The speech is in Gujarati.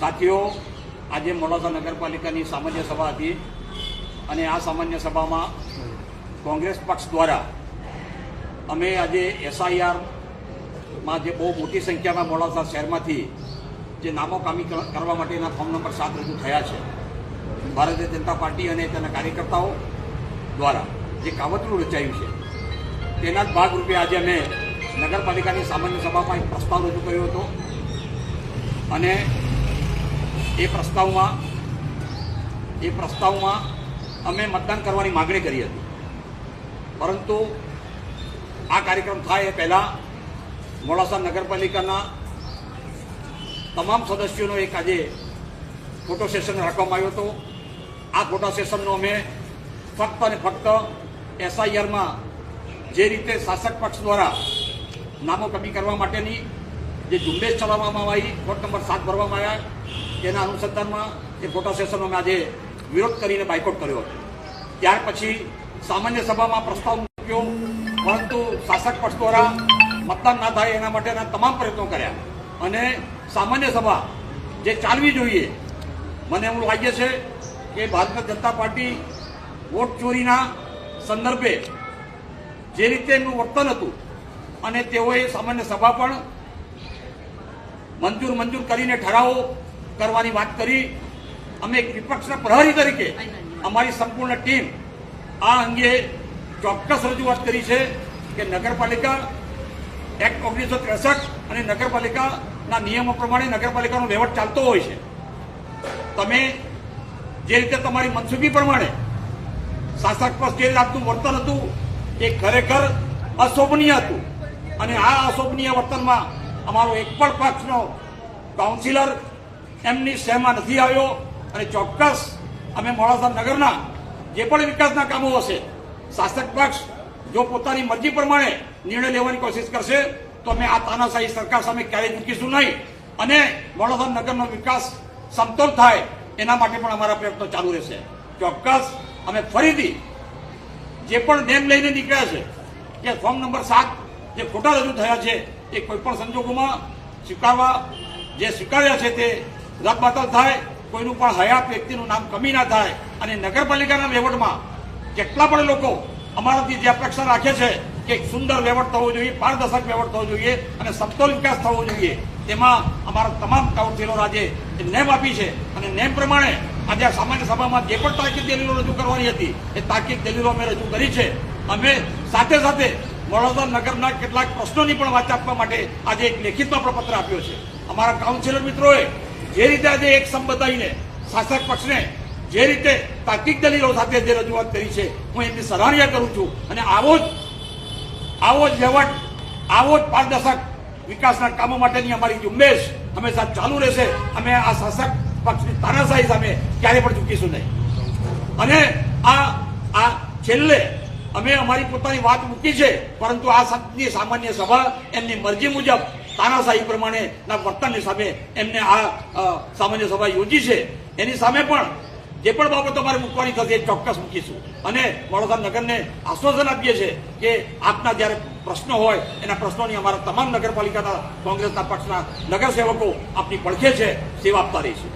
સાથીઓ, આજે મોડાસા નગરપાલિકાની સામાન્ય સભા હતી અને આ સામાન્ય સભામાં કોંગ્રેસ પક્ષ દ્વારા અમે આજે એસઆઈઆરમાં જે બહુ મોટી સંખ્યામાં મોડાસા શહેરમાંથી જે નામો કામી કર- કરવા માટેના ફોર્મ નંબર સાત રજૂ થયા છે. ભારતીય જનતા પાર્ટી અને તેના કાર્યકર્તાઓ દ્વારા જે કાવતરું રચાયું છે, તેના જ ભાગરૂપે આજે અમે નગરપાલિકાની સામાન્ય સભામાં એક પ્રસ્તાવ રજૂ કર્યો હતો અને એ પ્રસ્તાવમાં એ પ્રસ્તાવમાં અમે મતદાન કરવાની માગણી કરી હતી. પરંતુ આ કાર્યક્રમ થાય એ પહેલાં મોડાસા નગરપાલિકાના તમામ સદસ્યોનો એક આજે ફોટો સેશન રાખવામાં આવ્યો હતો. આ ફોટો સેશનનો અમે ફક્ત અને ફક્ત એસઆઈઆરમાં જે રીતે શાસક પક્ષ દ્વારા નામો કમી કરવા માટેની જે ઝુંબેશ ચલાવવામાં આવી વોર્ડ નંબર સાત ભરવામાં આવ્યા, તેના અનુસંધાનમાં એ ફોટો સેશનનો અમે આજે વિરોધ કરીને બાયકોટ કર્યો હતો. ત્યાર પછી સામાન્ય સભામાં પ્રસ્તાવ મૂક્યો, પરંતુ શાસક પક્ષ દ્વારા મતદાન ના થાય એના માટેના તમામ પ્રયત્નો કર્યા. અને સામાન્ય સભા જે ચાલવી જોઈએ, મને એવું લાગે છે કે ભારતીય જનતા પાર્ટી વોટ ચોરીના સંદર્ભે જે રીતે એમનું વર્તન હતું, અને તેઓએ સામાન્ય સભા પણ મંજૂર મંજૂર કરીને ઠરાવો કરવાની વાત કરી. અમે એક વિપક્ષના પ્રહરી તરીકે અમારી સંપૂર્ણ ટીમ આ અંગે ચોક્કસ રજૂઆત કરી છે કે નગરપાલિકા એક્ટ ઓગણીસો ત્રેસઠ અને નગરપાલિકાના નિયમો પ્રમાણે નગરપાલિકાનો વહીવટ ચાલતો હોય છે. તમે જે રીતે તમારી મનસુબી પ્રમાણે શાસક પક્ષ જે રીતનું વર્તન હતું એ ખરેખર અશોભનીય હતું અને આ અશોભનીય વર્તનમાં અમારો એક પણ પક્ષનો કાઉન્સિલર એમની સહેમાં નથી આવ્યો અને ચોક્કસ અમે મોડાસા નગરના જે પણ વિકાસના કામો હશે, શાસક પક્ષ જો પોતાની મરજી પ્રમાણે નિર્ણય લેવાની કોશિશ કરશે, તો અમે આ તાનાશાહી સરકાર સામે ક્યારેય મૂકીશું નહીં. અને મોડાસા નગરનો વિકાસ સમતોલ થાય એના માટે પણ અમારા પ્રયત્નો ચાલુ રહેશે. ચોક્કસ અમે ફરીથી જે પણ ડેમ લઈને નીકળ્યા છે, કે ફોર્મ નંબર સાત જે ખોટા રજૂ થયા છે, એ કોઈપણ સંજોગોમાં સ્વીકારવા, જે સ્વીકાર્યા છે તે રદબાતલ થાય, કોઈનું પણ હયાત વ્યક્તિનું નામ કમી ના થાય અને નગરપાલિકાના વહીવટમાં કેટલા પણ લોકો અમારાથી જે અપેક્ષા રાખે છે કે એક સુંદર વહીવટ થવો જોઈએ, પારદર્શક વહીવટ થવો જોઈએ અને સમતોલ વિકાસ થવો જોઈએ, તેમાં અમારા તમામ કાઉન્સિલરો આજે નેમ આપી છે અને નેમ પ્રમાણે આજે આ સામાન્ય સભામાં જે પણ તાકીદ દલીલો રજૂ કરવાની હતી, એ તાકીદ દલીલો અમે રજૂ કરી છે. અમે સાથે સાથે વડોદરા નગરના કેટલાક પ્રશ્નોની પણ વાત આપવા માટે આજે એક લેખિતમાં પત્ર આપ્યો છે. અમારા કાઉન્સિલર મિત્રોએ જે રીતે આજે એક સંબંધાઈને શાસક પક્ષને જે રીતે તાર્કિક દલીલો સાથે જે રજૂઆત કરી છે, હું એમની સરાહનીય કરું છું અને આવો જ આવો જ વહીવટ આવો જ પારદર્શક વિકાસના કામો માટેની અમારી ઝુંબેશ હંમેશા ચાલુ રહેશે. અમે આ શાસક પક્ષની તાનાશાહી સામે ક્યારે પણ ચૂકીશું નહીં. અને આ આ છેલ્લે અમે અમારી પોતાની વાત મૂકી છે, પરંતુ આ સામાન્ય સભા એમની મરજી મુજબ તાનાશાહી પ્રમાણેના વર્તનની સામે એમને આ સામાન્ય સભા યોજી છે. એની સામે પણ જે પણ બાબતો અમારે મૂકવાની થશે એ ચોક્કસ મૂકીશું. અને વડોદરા નગરને આશ્વાસન આપીએ છીએ કે આપના જ્યારે પ્રશ્નો હોય, એના પ્રશ્નોની અમારા તમામ નગરપાલિકાના કોંગ્રેસના પક્ષના નગરસેવકો આપની પડખે છે, સેવા આપતા રહીશું.